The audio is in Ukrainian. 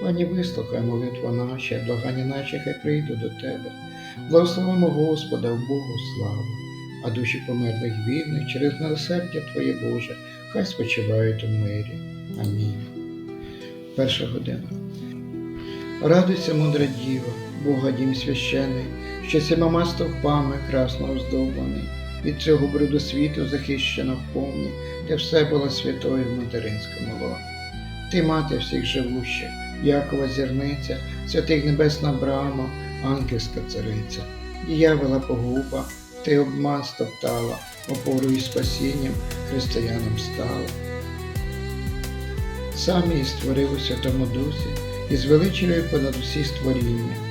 Пані, вислухай молитву наші, благання наші, хай прийду до Тебе. Благословимо Господа в Богу славу, а душі померлих вільних через милосердя Твоє Боже, хай спочивають у мирі. Амінь. Перша година. Радуйся, мудра діва, Бога дім священий, що сімома стовпами красно оздоблений, від цього бруду світу захищена вповні, де все було святою в материнському лоні. Ти мати всіх живущих, Якова зірниця, святих небесна брама, ангельська цариця, діявола погуба, ти обман стоптала, опорою спасінням християнам стала. Сам і створив у Святому Дусі і звеличує понад усі створіння.